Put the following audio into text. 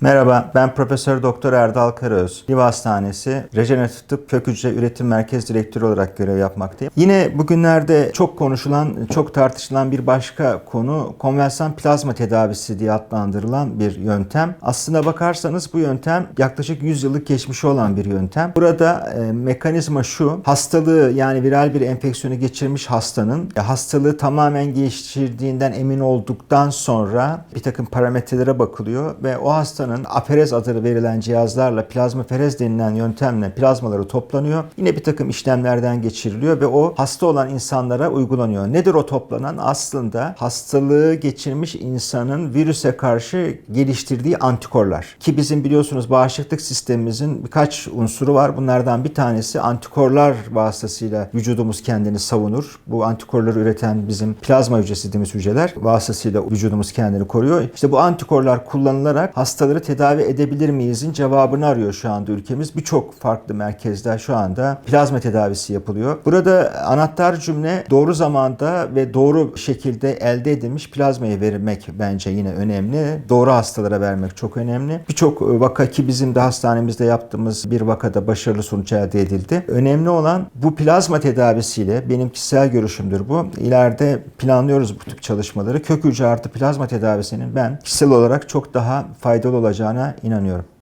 Merhaba, ben Profesör Doktor Erdal Karaöz. Liva Hastanesi Rejeneratif Tıp Kök Hücre Üretim Merkez Direktörü olarak görev yapmaktayım. Yine bugünlerde çok konuşulan, çok tartışılan bir başka konu konvensiyon plazma tedavisi diye adlandırılan bir yöntem. Aslına bakarsanız bu yöntem yaklaşık 100 yıllık geçmişi olan bir yöntem. Burada e, mekanizma şu, hastalığı yani viral bir enfeksiyonu geçirmiş hastanın e, hastalığı tamamen geçirdiğinden emin olduktan sonra bir takım parametrelere bakılıyor ve o hastanın aperez adı verilen cihazlarla plazmaferez denilen yöntemle plazmaları toplanıyor. Yine bir takım işlemlerden geçiriliyor ve o hasta olan insanlara uygulanıyor. Nedir o toplanan? Aslında hastalığı geçirmiş insanın virüse karşı geliştirdiği antikorlar. Ki bizim biliyorsunuz bağışıklık sistemimizin birkaç unsuru var. Bunlardan bir tanesi antikorlar vasıtasıyla vücudumuz kendini savunur. Bu antikorları üreten bizim plazma hücresi dediğimiz hücreler vasıtasıyla vücudumuz kendini koruyor. İşte bu antikorlar kullanılarak hastaları tedavi edebilir miyizin cevabını arıyor şu anda ülkemiz. Birçok farklı merkezde şu anda plazma tedavisi yapılıyor. Burada anahtar cümle doğru zamanda ve doğru şekilde elde edilmiş plazmayı vermek bence yine önemli. Doğru hastalara vermek çok önemli. Birçok vaka ki bizim de hastanemizde yaptığımız bir vakada başarılı sonuç elde edildi. Önemli olan bu plazma tedavisiyle benim kişisel görüşümdür bu. İleride planlıyoruz bu tip çalışmaları. Kök hücre artı plazma tedavisinin ben kişisel olarak çok daha faydalı olacağına inanıyorum.